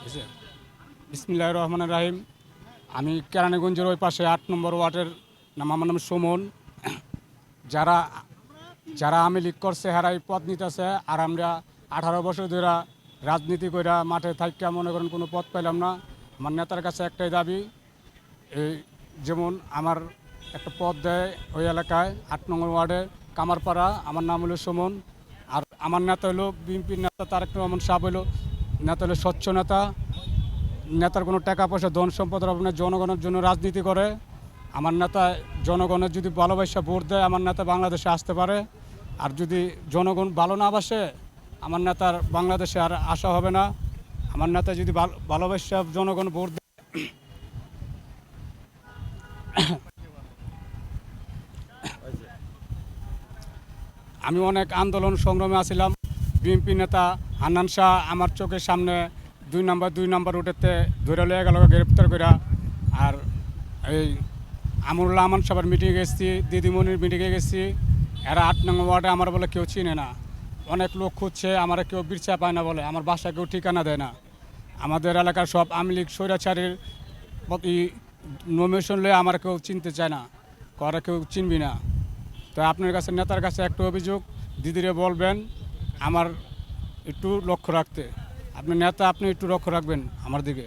বুঝছে বিসমিল্লাহ রহমান রাহিম। আমি কেরানীগঞ্জের ওই পাশে আট নম্বর ওয়ার্ডের নাম, আমার নাম সুমন। যারা যারা আমি লিগ করছে, হেরাই পদ নিতেছে, আর আমরা আঠারো বছর ধরে রাজনীতি করে মাঠে থাকতে মনে করেন কোনো পদ পাইলাম না। আমার নেতার কাছে একটাই দাবি, এই যেমন আমার একটা পদ দেয় ওই এলাকায়, আট নম্বর ওয়ার্ডে, কামারপাড়া। আমার নাম হলো সুমন। আর আমার নেতা হলো বিএনপির নেতা তারেক রহমান সাহেব হলো নেতা হলো স্বচ্ছ নেতা, নেতার কোনো টাকা পয়সা, ধন সম্পদের অভাব জনগণের জন্য রাজনীতি করে। আমার নেতা জনগণের যদি ভালোবাসা, ভোট দেয়, আমার নেতা বাংলাদেশে আসতে পারে। আর যদি জনগণ ভালো না বাসে, আমার নেতার বাংলাদেশে আর আসা হবে না। আমার নেতা যদি ভালো- ভালোবাসা, জনগণ ভোট দেয়। আমি অনেক আন্দোলন সংগ্রামে আছিলাম। বিএনপি নেতা হান্নান শাহ আমার চোখের সামনে দুই নাম্বার দুই নাম্বার রুটেতে ধরে লয়ে গেল, গ্রেপ্তার করে আর এই আমরুল্লাহ আমান সাহেবের মিটিংয়ে গেছি, দিদিমণির মিটিংয়ে গেছি। এরা আট নম্বর ওয়ার্ডে আমার বলে কেউ চিনে না। অনেক লোক খুঁজছে, আমার কেউ বিরচা পায় না বলে, আমার বাসা কেউ ঠিকানা দেয় না। আমাদের এলাকার সব আওয়ামী লীগ স্বৈরাচারীর নমিনেশন লয়ে আমার কেউ চিনতে চায় না, করে কেউ চিনবি না। তো আপনার কাছে, নেতার কাছে একটা অভিযোগ, দিদিরে বলবেন আমার একটু লক্ষ্য রাখতে। আপনি নেতা আপনি একটু লক্ষ্য রাখবেন আমার দিকে।